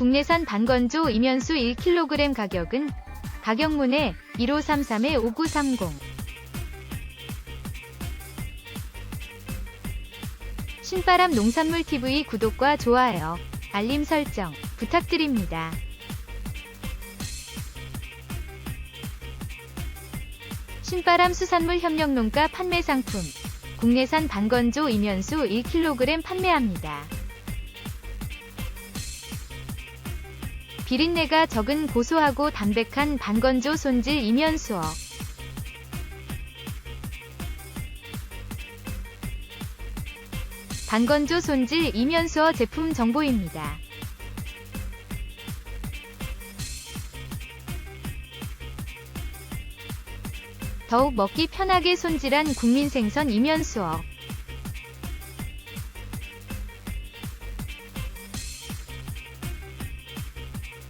국내산 반건조 이면수 1kg 가격은 가격문에 1533-5930 신바람 농산물 TV 구독과 좋아요, 알림 설정 부탁드립니다. 신바람 수산물 협력농가 판매 상품 국내산 반건조 이면수 1kg 판매합니다. 비린내가 적은 고소하고 담백한 반건조 손질 이면수어 반건조 손질 이면수어 제품 정보입니다. 더욱 먹기 편하게 손질한 국민 생선 이면수어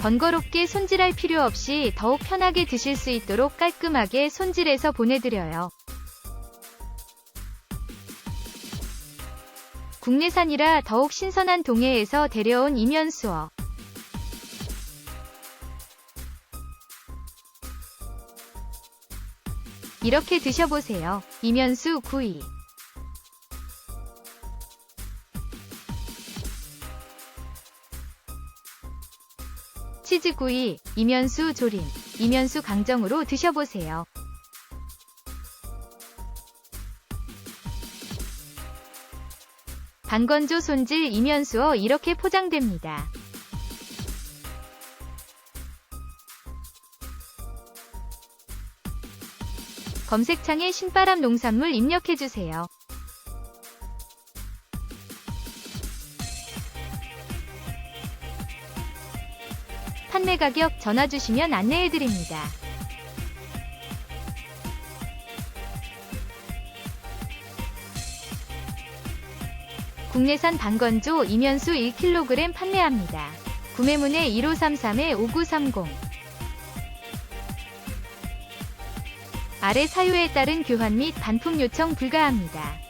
번거롭게 손질할 필요 없이 더욱 편하게 드실 수 있도록 깔끔하게 손질해서 보내드려요. 국내산이라 더욱 신선한 동해에서 데려온 이면수어. 이렇게 드셔보세요. 이면수 구이. 치즈구이, 이면수 조림, 이면수 강정으로 드셔보세요. 반건조 손질 이면수어 이렇게 포장됩니다. 검색창에 신바람 농산물 입력해주세요. 판매 가격 전화 주시면 안내해 드립니다. 국내산 반건조 이면수 1kg 판매합니다. 구매문의 1533-5930 아래 사유에 따른 교환 및 반품 요청 불가합니다.